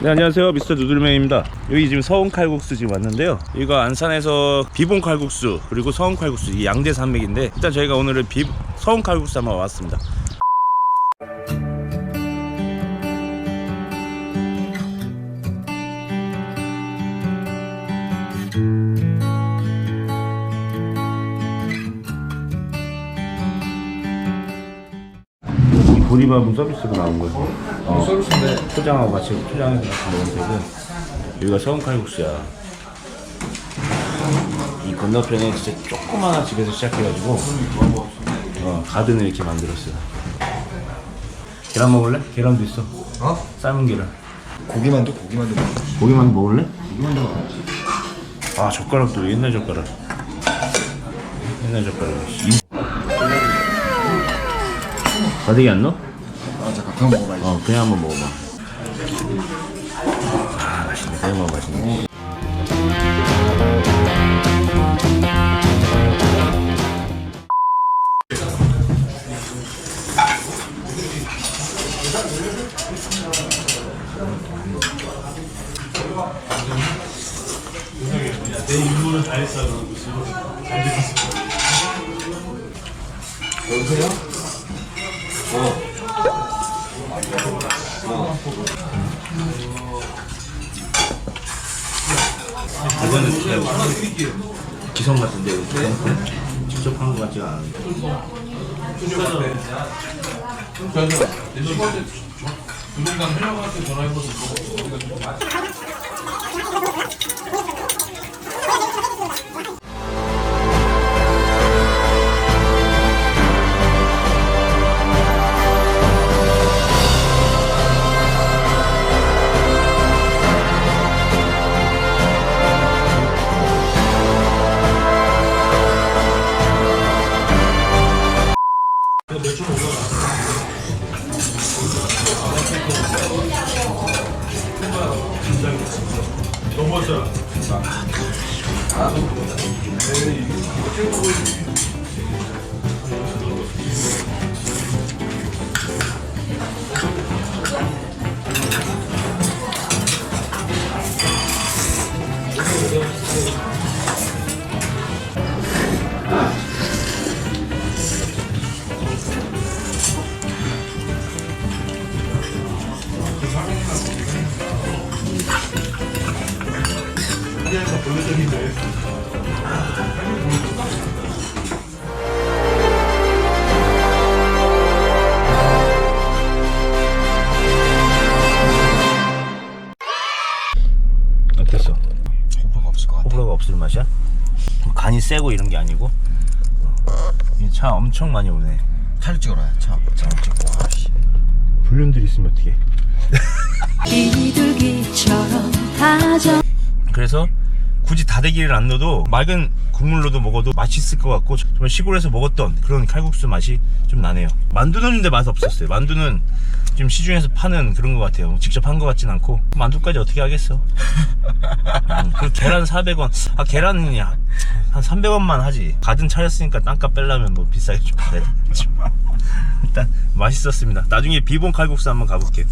네 안녕하세요. 미스터 누들맨입니다. 여기 지금 서운 칼국수 지금 왔는데요. 이거 안산에서 비봉 칼국수 그리고 서운 칼국수 이 양대 산맥인데 일단 저희가 오늘은 비 서운 칼국수 한번 왔습니다 이 보리밥은 서비스로 나온 거고 어, 서비스인데 포장하고 같이 포장해서 같이 먹으면 되고 여기가 서운 칼국수야 이 건너편에 진짜 조그마한 집에서 시작해가지고 어, 가든을 이렇게 만들었어요 계란 먹을래? 계란도 있어 어? 삶은 계란 고기만두 고기만두 먹어. 고기만 먹을래? 고기만두 먹어야지. 아 젓가락도 옛날 젓가락 옛날 젓가락 이... 가득이 안 넣어? 아 잠깐 그거 먹어봐야지. 어 그냥 한번 먹어봐. 아 맛있네. 그냥 먹어 맛있네 이거는 기성 같은데 직접 한거 같지가 않은데 너무 멋져. 아, 어땠어? 호불호가 없을 것 같아. 호불호가 없을 맛이야? 뭐 간이 세고 이런 게 아니고 이 차 엄청 많이 오네 차를 찍어라. 차. 차를 찍고. 와 씨. 불륜들 있으면 비둘기처럼 다정 그래서 굳이 다대기를 안 넣어도 맑은 국물로도 먹어도 맛있을 것 같고 정말 시골에서 먹었던 그런 칼국수 맛이 좀 나네요. 만두는 근데 맛 없었어요. 만두는 지금 시중에서 파는 그런 것 같아요. 직접 한 것 같진 않고. 만두까지 어떻게 하겠어? 음, 그 계란 400원. 아 계란은 야, 한 300원만 하지. 가든 차렸으니까 땅값 빼려면 뭐 비싸게 좀 받아야 일단 맛있었습니다. 나중에 비본 칼국수 한번 가볼게요